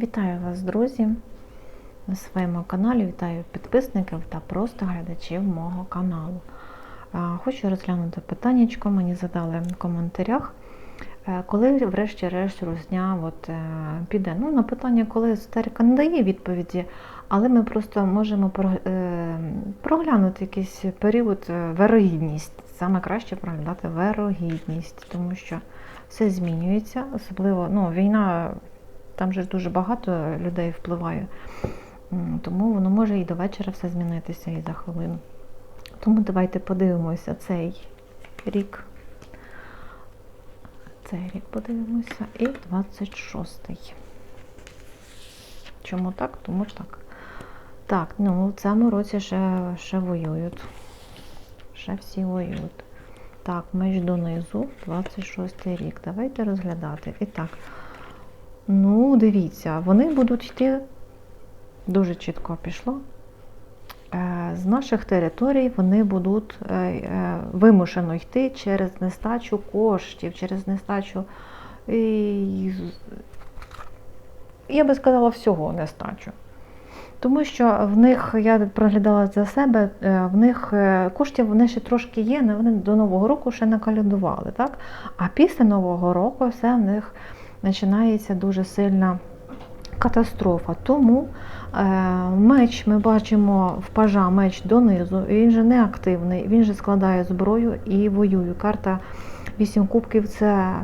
Вітаю вас, друзі, на своєму каналі. Вітаю підписників та просто глядачів мого каналу. Хочу розглянути питаннячко, мені задали в коментарях, е, коли, врешті-решт, рузня от, е, піде. Ну, на питання, коли есотерика не дає відповіді, але ми просто можемо е, проглянути якийсь період вирогідність. Саме краще проглядати вирогідність, тому що все змінюється, особливо ну, війна там же дуже багато людей впливає. Тому воно може і до вечора все змінитися, і за хвилину. Тому давайте подивимося цей рік. Цей рік подивимося. І 26-й. Чому так? Тому так. Так, ну в цьому році ще, ще воюють. Ще всі воюють. Так, меч донизу, 26 рік. Давайте розглядати. І так. Ну, дивіться, вони будуть йти дуже чітко пішло. Е, З наших територій вони будуть е, е, вимушено йти через нестачу коштів, через нестачу, я би сказала, всього нестачу. Тому що в них, я проглядала за себе, в них коштів вони ще трошки є, але вони до Нового року ще не калядували. Так? А після Нового року все в них починається дуже сильна катастрофа. Тому е, меч ми бачимо в пажа меч донизу, він же не активний, він же складає зброю і воює. Карта 8 кубків це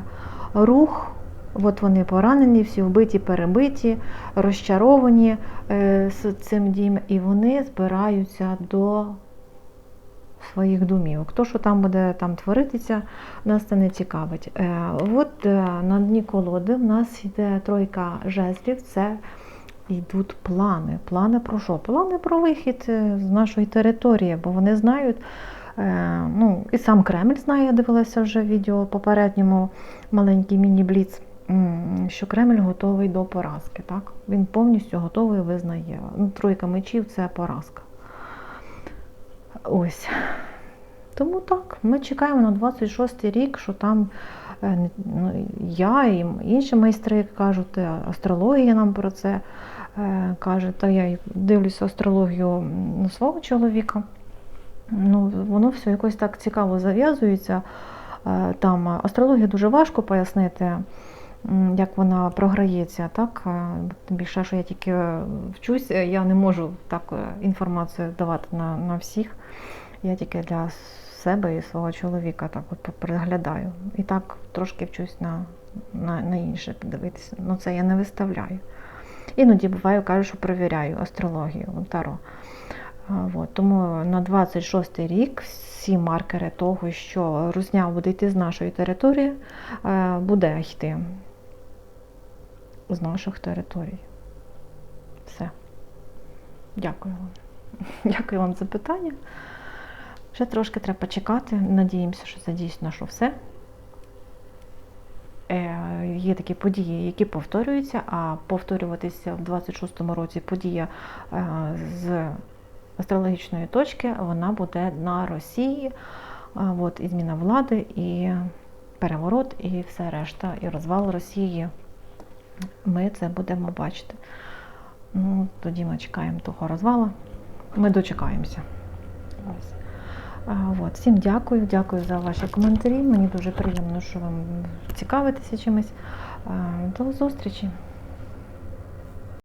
рух. От вони поранені, всі вбиті, перебиті, розчаровані е, з цим дієм, і вони збираються до своїх домівок. То, що там буде там творитися, нас це не цікавить. Е, от е, на дні колоди в нас йде тройка жезлів, це йдуть плани. Плани про що? Плани про вихід е, з нашої території, бо вони знають. Ну, і сам Кремль знає, я дивилася вже відео попередньому маленький міні-бліц, що Кремль готовий до поразки. Так? Він повністю готовий визнає. Ну, тройка мечів це поразка. Ось. Тому так, ми чекаємо на 26 й рік, що там е, ну, я і інші майстри кажуть, е, астрологія нам про це е, каже, та я дивлюся астрологію свого чоловіка. Ну, воно все якось так цікаво зав'язується. Там астрологія дуже важко пояснити, як вона програється. Так? Е, Тим більше, що я тільки вчусь, е, я не можу так е, інформацію давати на, на всіх. Я тільки для себе і свого чоловіка так от приглядаю. І так трошки вчусь на, на, на інше подивитися. Ну це я не виставляю. Іноді буває, кажу, що перевіряю астрологію, таро. От, тому на 26 й рік всі маркери того, що Русня буде йти з нашої території, е, буде йти з наших територій. Все. Дякую вам. Дякую вам за питання. Ще трошки треба почекати. Надіємося, що це дійсно що все. Е, Є такі події, які повторюються, а повторюватися в 26-му році подія е, з астрологічної точки, вона буде на Росії. А, От, і зміна влади, і переворот, і все решта, і розвал Росії. Ми це будемо бачити. Ну, тоді ми чекаємо того розвала. Ми дочекаємося. От. Всім дякую, дякую за ваші коментарі. Мені дуже приємно, що вам цікавитеся чимось. До зустрічі!